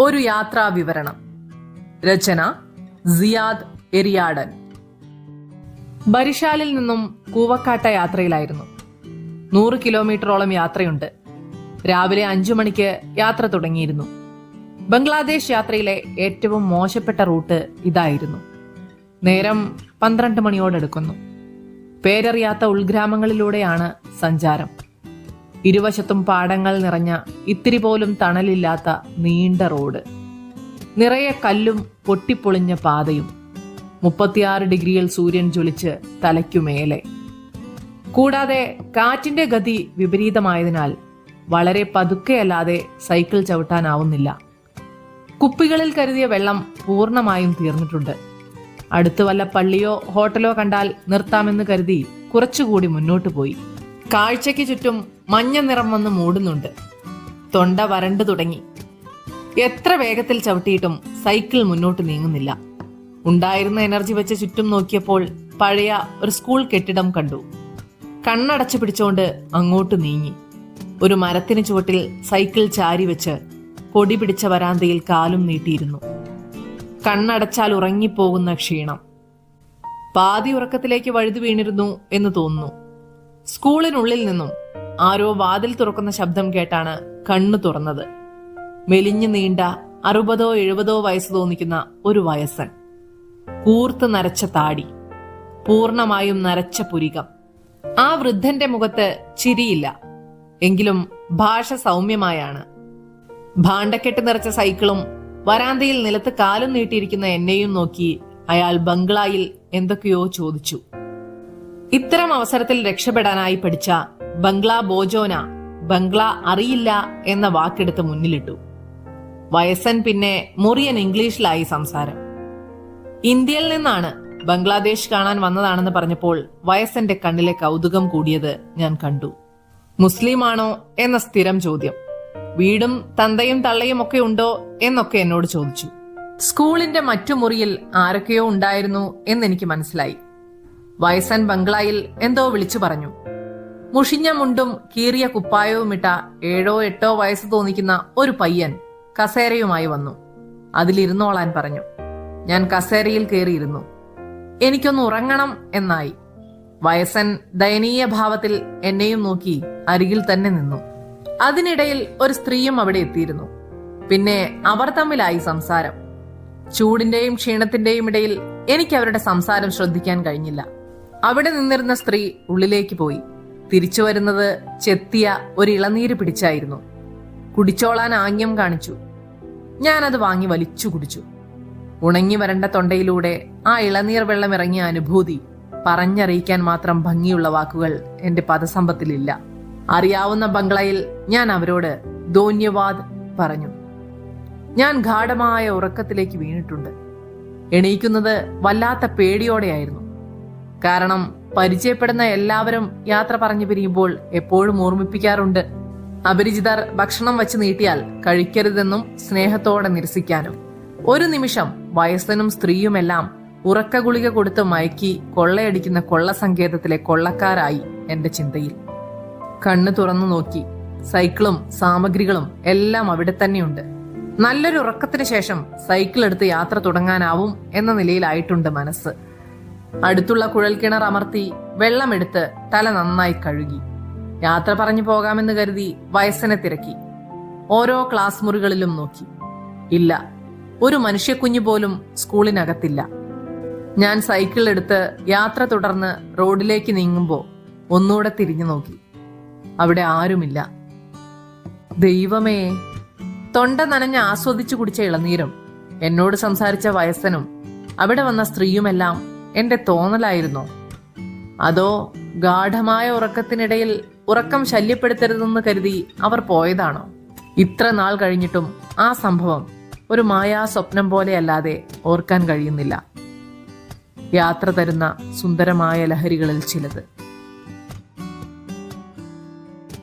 ഒരു യാത്രാ വിവരണം. രചന സിയാദ് എരിയാടൻ. ബരിശാലിൽ നിന്നും കൂവക്കാട്ട യാത്രയിലായിരുന്നു. നൂറ് കിലോമീറ്ററോളം യാത്രയുണ്ട്. രാവിലെ അഞ്ചു മണിക്ക് യാത്ര തുടങ്ങിയിരുന്നു. ബംഗ്ലാദേശ് യാത്രയിലെ ഏറ്റവും മോശപ്പെട്ട റൂട്ട് ഇതായിരുന്നു. നേരം പന്ത്രണ്ട് മണിയോടെടുക്കുന്നു പേരറിയാത്ത ഉൾഗ്രാമങ്ങളിലൂടെയാണ് സഞ്ചാരം. ഇരുവശത്തും പാടങ്ങൾ നിറഞ്ഞ ഇത്തിരി പോലും തണലില്ലാത്ത നീണ്ട റോഡ്. നിറയെ കല്ലും പൊട്ടിപ്പൊളിഞ്ഞ പാതയും മുപ്പത്തിയാറ് ഡിഗ്രിയിൽ സൂര്യൻ ജ്വലിച്ച് തലയ്ക്കുമേലെ കൂടാതെ കാറ്റിന്റെ ഗതി വിപരീതമായതിനാൽ വളരെ പതുക്കെയല്ലാതെ സൈക്കിൾ ചവിട്ടാനാവുന്നില്ല. കുപ്പികളിൽ കരുതിയ വെള്ളം പൂർണമായും തീർന്നിട്ടുണ്ട്. അടുത്ത് വല്ല പള്ളിയോ ഹോട്ടലോ കണ്ടാൽ നിർത്താമെന്ന് കരുതി കുറച്ചുകൂടി മുന്നോട്ട് പോയി. കാഴ്ചയ്ക്ക് ചുറ്റും മഞ്ഞ നിറം വന്ന് മൂടുന്നുണ്ട്. തൊണ്ട വരണ്ടു തുടങ്ങി. എത്ര വേഗത്തിൽ ചവിട്ടിയിട്ടും സൈക്കിൾ മുന്നോട്ട് നീങ്ങുന്നില്ല. ഉണ്ടായിരുന്ന എനർജി വെച്ച് ചുറ്റും നോക്കിയപ്പോൾ പഴയ ഒരു സ്കൂൾ കെട്ടിടം കണ്ടു. കണ്ണടച്ചു പിടിച്ചുകൊണ്ട് അങ്ങോട്ട് നീങ്ങി. ഒരു മരത്തിന് ചുവട്ടിൽ സൈക്കിൾ ചാരി വെച്ച് പൊടി പിടിച്ച വരാന്തയിൽ കാലും നീട്ടിയിരുന്നു. കണ്ണടച്ചാൽ ഉറങ്ങിപ്പോകുന്ന ക്ഷീണം. പാതി ഉറക്കത്തിലേക്ക് വഴുതു വീണിരുന്നു എന്ന് തോന്നുന്നു. സ്കൂളിനുള്ളിൽ നിന്നും ആരോ വാതിൽ തുറക്കുന്ന ശബ്ദം കേട്ടാണ് കണ്ണു തുറന്നത്. മെലിഞ്ഞു നീണ്ട അറുപതോ എഴുപതോ വയസ്സ് തോന്നിക്കുന്ന ഒരു വയസ്സൻ. കൂർത്ത് നരച്ച താടി പൂർണമായും നരച്ച പുരികം. ആ വൃദ്ധന്റെ മുഖത്ത് ചിരിയില്ല. എങ്കിലും ഭാഷ സൗമ്യമായാണ്. ഭാണ്ഡക്കെട്ട് നിറച്ച സൈക്കിളും വരാന്തയിൽ നിലത്ത് കാലും നീട്ടിയിരിക്കുന്ന എന്നെയും നോക്കി അയാൾ ബംഗ്ലായിൽ എന്തൊക്കെയോ ചോദിച്ചു. ഇത്തരം അവസരത്തിൽ രക്ഷപ്പെടാനായി പഠിച്ച ബംഗ്ലാ ബോജോന ബംഗ്ലാ അറിയില്ല എന്ന വാക്കെടുത്ത് മുന്നിലിട്ടു. വയസ്സൻ പിന്നെ മുറിയൻ ഇംഗ്ലീഷിലായി സംസാരം. ഇന്ത്യയിൽ നിന്നാണ് ബംഗ്ലാദേശ് കാണാൻ വന്നതാണെന്ന് പറഞ്ഞപ്പോൾ വയസ്സന്റെ കണ്ണിലെ കൗതുകം കൂടിയത് ഞാൻ കണ്ടു. മുസ്ലിമാണോ എന്ന സ്ഥിരം ചോദ്യം. വീടും തന്തയും തള്ളയും ഒക്കെ ഉണ്ടോ എന്നൊക്കെ എന്നോട് ചോദിച്ചു. സ്കൂളിന്റെ മറ്റു മുറിയിൽ ആരൊക്കെയോ ഉണ്ടായിരുന്നു എന്നെനിക്ക് മനസ്സിലായി. വയസ്സൻ ബംഗ്ലായിൽ എന്തോ വിളിച്ചു പറഞ്ഞു. മുഷിഞ്ഞ മുണ്ടും കീറിയ കുപ്പായവും ഇട്ട ഏഴോ എട്ടോ വയസ്സ് തോന്നിക്കുന്ന ഒരു പയ്യൻ കസേരയുമായി വന്നു. അതിലിരുന്നോളാൻ പറഞ്ഞു. ഞാൻ കസേരയിൽ കയറിയിരുന്നു എനിക്കൊന്ന് ഉറങ്ങണം എന്നായി. വയസ്സൻ ദയനീയ ഭാവത്തിൽ എന്നെയും നോക്കി അരികിൽ തന്നെ നിന്നു. അതിനിടയിൽ ഒരു സ്ത്രീയും അവിടെ എത്തിയിരുന്നു. പിന്നെ അവർ തമ്മിലായി സംസാരം. ചൂടിന്റെയും ക്ഷീണത്തിന്റെയും ഇടയിൽ എനിക്ക് അവരുടെ സംസാരം ശ്രദ്ധിക്കാൻ കഴിഞ്ഞില്ല. അവിടെ നിന്നിരുന്ന സ്ത്രീ ഉള്ളിലേക്ക് പോയി. തിരിച്ചു വരുന്നത് ചെത്തിയ ഒരു ഇളനീര് പിടിച്ചായിരുന്നു. കുടിച്ചോളാൻ ആംഗ്യം കാണിച്ചു. ഞാനത് വാങ്ങി വലിച്ചു കുടിച്ചു. ഉണങ്ങി വരണ്ട തൊണ്ടയിലൂടെ ആ ഇളനീർ വെള്ളം ഇറങ്ങിയ അനുഭൂതി പറഞ്ഞറിയിക്കാൻ മാത്രം ഭംഗിയുള്ള വാക്കുകൾ എന്റെ പദസമ്പത്തിലില്ല. അറിയാവുന്ന ബംഗ്ലയിൽ ഞാൻ അവരോട് ധോന്യവാദ് പറഞ്ഞു. ഞാൻ ഗാഠമായ ഉറക്കത്തിലേക്ക് വീണിട്ടുണ്ട്. എണീക്കുന്നത് വല്ലാത്ത പേടിയോടെയായിരുന്നു. കാരണം പരിചയപ്പെടുന്ന എല്ലാവരും യാത്ര പറഞ്ഞു പിരിയുമ്പോൾ എപ്പോഴും ഓർമ്മിപ്പിക്കാറുണ്ട്. അപരിചിതർ ഭക്ഷണം വച്ച് നീട്ടിയാൽ കഴിക്കരുതെന്നും സ്നേഹത്തോടെ നിരസിക്കാനും. ഒരു നിമിഷം വയസ്സനും സ്ത്രീയുമെല്ലാം ഉറക്ക ഗുളിക കൊടുത്ത് മയക്കി കൊള്ളയടിക്കുന്ന കൊള്ള സങ്കേതത്തിലെ കൊള്ളക്കാരായി എന്റെ ചിന്തയിൽ. കണ്ണു തുറന്നു നോക്കി. സൈക്കിളും സാമഗ്രികളും എല്ലാം അവിടെ തന്നെയുണ്ട്. നല്ലൊരു ഉറക്കത്തിന് ശേഷം സൈക്കിൾ എടുത്ത് യാത്ര തുടങ്ങാനാവും എന്ന നിലയിലായിട്ടുണ്ട് മനസ്സ്. അടുത്തുള്ള കുഴൽക്കിണർ അമർത്തി വെള്ളമെടുത്ത് തല നന്നായി കഴുകി. യാത്ര പറഞ്ഞു പോകാമെന്ന് കരുതി വയസ്സനെ തിരക്കി. ഓരോ ക്ലാസ് മുറികളിലും നോക്കി. ഇല്ല ഒരു മനുഷ്യക്കുഞ്ഞു പോലും സ്കൂളിനകത്തില്ല. ഞാൻ സൈക്കിൾ എടുത്ത് യാത്ര തുടർന്ന് റോഡിലേക്ക് നീങ്ങുമ്പോൾ ഒന്നുകൂടെ തിരിഞ്ഞു നോക്കി. അവിടെ ആരുമില്ല. ദൈവമേ തൊണ്ട നനഞ്ഞ് ആസ്വദിച്ചു കുടിച്ച ഇളനീരും. എന്നോട് സംസാരിച്ച വയസ്സനും അവിടെ വന്ന സ്ത്രീയുമെല്ലാം എന്റെ തോന്നലായിരുന്നോ? അതോ ഗാഠമായ ഉറക്കത്തിനിടയിൽ ഉറക്കം ശല്യപ്പെടുത്തരുതെന്ന് കരുതി അവർ പോയതാണോ? ഇത്ര നാൾ കഴിഞ്ഞിട്ടും ആ സംഭവം ഒരു മായാ സ്വപ്നം പോലെയല്ലാതെ ഓർക്കാൻ കഴിയുന്നില്ല. യാത്ര തരുന്ന സുന്ദരമായ ലഹരികളിൽ ചിലത്.